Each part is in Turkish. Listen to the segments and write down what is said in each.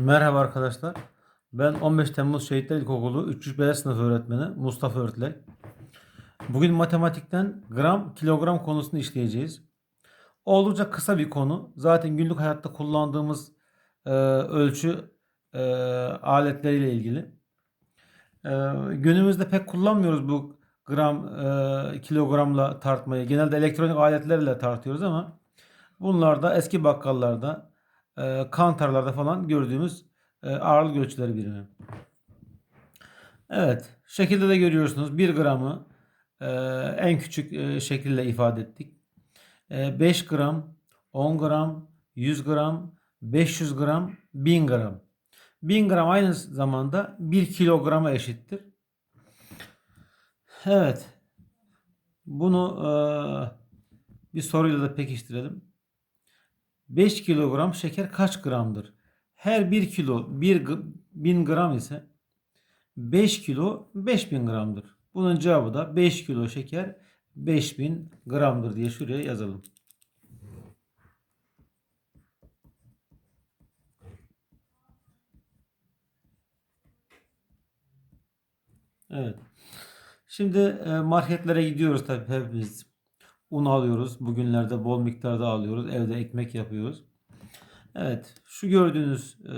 Merhaba arkadaşlar. Ben 15 Temmuz Şehitler İlkokulu 305 sınıf öğretmeni Mustafa Örtlek. Bugün matematikten gram, kilogram konusunu işleyeceğiz. Oldukça kısa bir konu. Zaten günlük hayatta kullandığımız e, ölçü e, aletleriyle ilgili. E, günümüzde pek kullanmıyoruz bu gram, e, kilogramla tartmayı. Genelde elektronik aletlerle tartıyoruz ama bunlar da eski bakkallarda, e, kantarlarda falan gördüğümüz e, ağırlık ölçüleri birimi. Evet, şekilde de görüyorsunuz 1 gramı e, en küçük e, şekilde ifade ettik. E, 5 gram, 10 gram, 100 gram, 500 gram, 1000 gram. 1000 gram aynı zamanda 1 kilograma eşittir. Evet. Bunu e, bir soruyla da pekiştirelim. 5 kilogram şeker kaç gramdır? Her 1 kilo 1 1000 gram ise 5 kilo 5000 gramdır. Bunun cevabı da 5 kilo şeker 5000 gramdır diye şuraya yazalım. Evet. Şimdi e, marketlere gidiyoruz tabii hepimiz. Un alıyoruz. Bugünlerde bol miktarda alıyoruz. Evde ekmek yapıyoruz. Evet. Şu gördüğünüz e,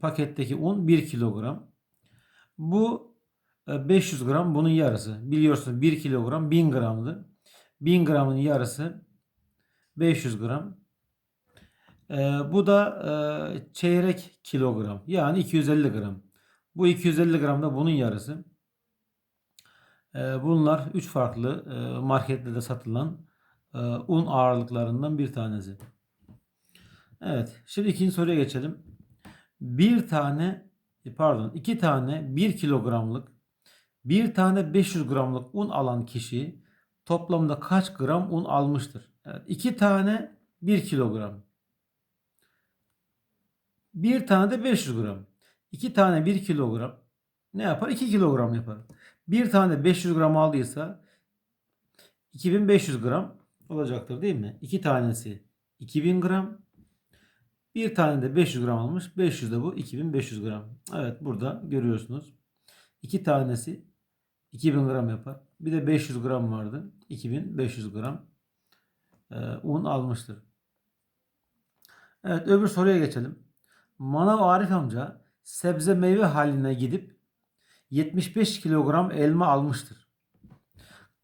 paketteki un 1 kilogram. Bu e, 500 gram bunun yarısı. Biliyorsunuz 1 kilogram 1000 gramdı. 1000 gramın yarısı 500 gram. E, bu da e, çeyrek kilogram. Yani 250 gram. Bu 250 gram da bunun yarısı. E, bunlar 3 farklı e, marketlerde satılan e, un ağırlıklarından bir tanesi. Evet. Şimdi ikinci soruya geçelim. Bir tane e, pardon iki tane 1 kilogramlık bir tane 500 gramlık un alan kişi toplamda kaç gram un almıştır? Evet, iki tane 1 kilogram. Bir tane de 500 gram. İki tane 1 kilogram ne yapar? 2 kilogram yapar. Bir tane 500 gram aldıysa 2500 gram olacaktır değil mi? İki tanesi 2000 gram. Bir tane de 500 gram almış. 500 de bu 2500 gram. Evet burada görüyorsunuz. İki tanesi 2000 gram yapar. Bir de 500 gram vardı. 2500 gram e, un almıştır. Evet öbür soruya geçelim. Manav Arif amca sebze meyve haline gidip 75 kilogram elma almıştır.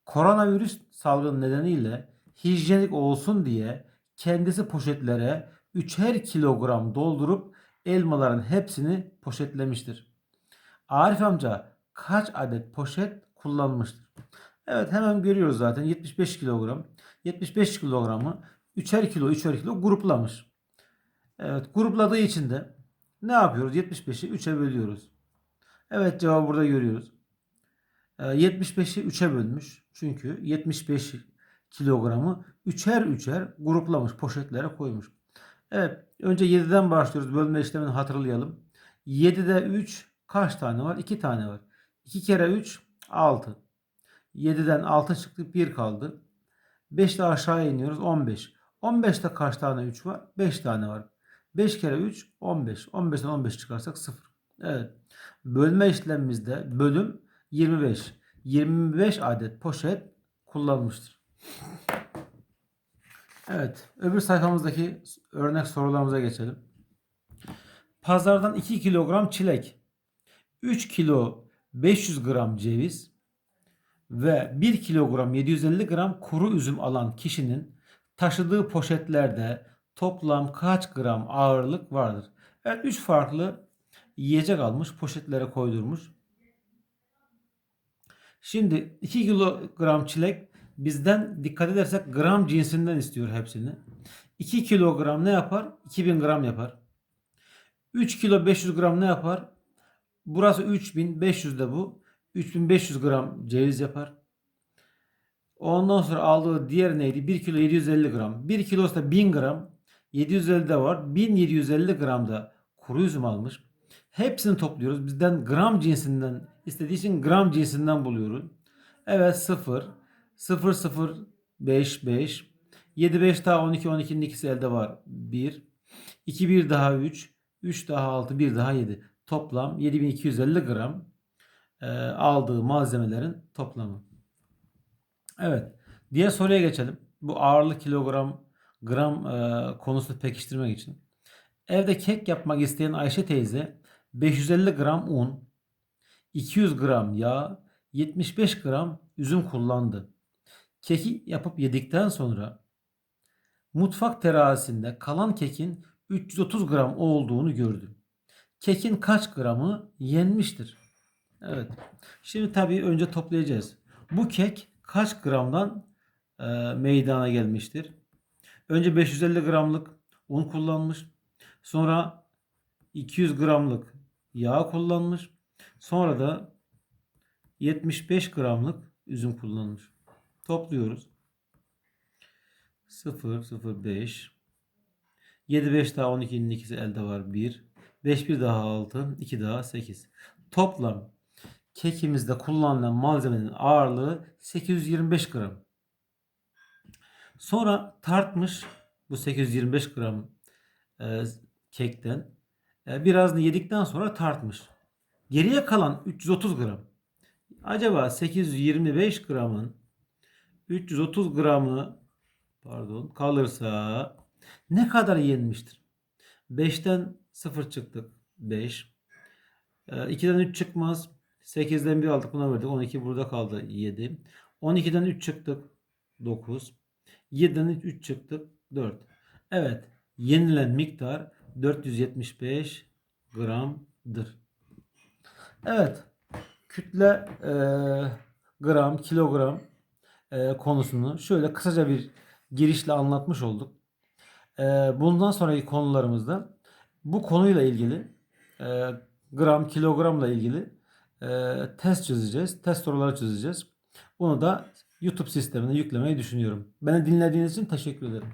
Koronavirüs salgını nedeniyle hijyenik olsun diye kendisi poşetlere üçer kilogram doldurup elmaların hepsini poşetlemiştir. Arif amca kaç adet poşet kullanmıştır? Evet hemen görüyoruz zaten 75 kilogram. 75 kilogramı üçer kilo üçer kilo gruplamış. Evet grupladığı için de ne yapıyoruz? 75'i 3'e bölüyoruz. Evet cevabı burada görüyoruz. 75'i 3'e bölmüş. Çünkü 75 kilogramı üçer üçer gruplamış, poşetlere koymuş. Evet, önce 7'den başlıyoruz. Bölme işlemini hatırlayalım. 7'de 3 kaç tane var? 2 tane var. 2 kere 3 6. 7'den 6 çıktı 1 kaldı. 5 ile aşağı iniyoruz 15. 15'te kaç tane 3 var? 5 tane var. 5 kere 3 15. 15'ten 15 çıkarsak 0. Evet. Bölme işlemimizde bölüm 25. 25 adet poşet kullanmıştır. Evet. Öbür sayfamızdaki örnek sorularımıza geçelim. Pazardan 2 kilogram çilek, 3 kilo 500 gram ceviz ve 1 kilogram 750 gram kuru üzüm alan kişinin taşıdığı poşetlerde toplam kaç gram ağırlık vardır? Evet 3 farklı yiyecek almış poşetlere koydurmuş. Şimdi 2 kilogram çilek bizden dikkat edersek gram cinsinden istiyor hepsini. 2 kilogram ne yapar? 2000 gram yapar. 3 kilo 500 gram ne yapar? Burası 3500 de bu. 3500 gram ceviz yapar. Ondan sonra aldığı diğer neydi? 1 kilo 750 gram. 1 kilosu da 1000 gram. 750 de var. 1750 gram da kuru üzüm almış. Hepsini topluyoruz. Bizden gram cinsinden istediği için gram cinsinden buluyoruz. Evet 0. 0 0 5 5. 7 5 daha 12 12'nin ikisi elde var. 1. 2 1 daha 3. 3 daha 6, 1 daha 7. Toplam 7250 gram e, aldığı malzemelerin toplamı. Evet. Diğer soruya geçelim. Bu ağırlık kilogram gram e, konusunu pekiştirmek için. Evde kek yapmak isteyen Ayşe teyze 550 gram un, 200 gram yağ, 75 gram üzüm kullandı. Keki yapıp yedikten sonra mutfak terazisinde kalan kekin 330 gram olduğunu gördü. Kekin kaç gramı yenmiştir? Evet. Şimdi tabii önce toplayacağız. Bu kek kaç gramdan e, meydana gelmiştir? Önce 550 gramlık un kullanmış. Sonra 200 gramlık yağ kullanmış. Sonra da 75 gramlık üzüm kullanmış. Topluyoruz. 0, 0, 5. 7, 5 daha 12'nin ikisi elde var. 1. 5, 1 daha 6. 2 daha 8. Toplam kekimizde kullanılan malzemenin ağırlığı 825 gram. Sonra tartmış bu 825 gram e, kekten. E, birazını yedikten sonra tartmış. Geriye kalan 330 gram. Acaba 825 gramın 330 gramı pardon kalırsa ne kadar yenmiştir? 5'ten 0 çıktık. 5. E, 2'den 3 çıkmaz. 8'den 1 aldık buna verdik. 12 burada kaldı. 7. 12'den 3 çıktık. 9. 7'den 3 çıktık. 4. Evet. Yenilen miktar 475 gramdır. Evet. Kütle e, gram, kilogram e, konusunu şöyle kısaca bir girişle anlatmış olduk. E, bundan sonraki konularımızda bu konuyla ilgili e, gram, kilogramla ilgili e, test çözeceğiz. Test soruları çözeceğiz. Bunu da YouTube sistemine yüklemeyi düşünüyorum. Beni dinlediğiniz için teşekkür ederim.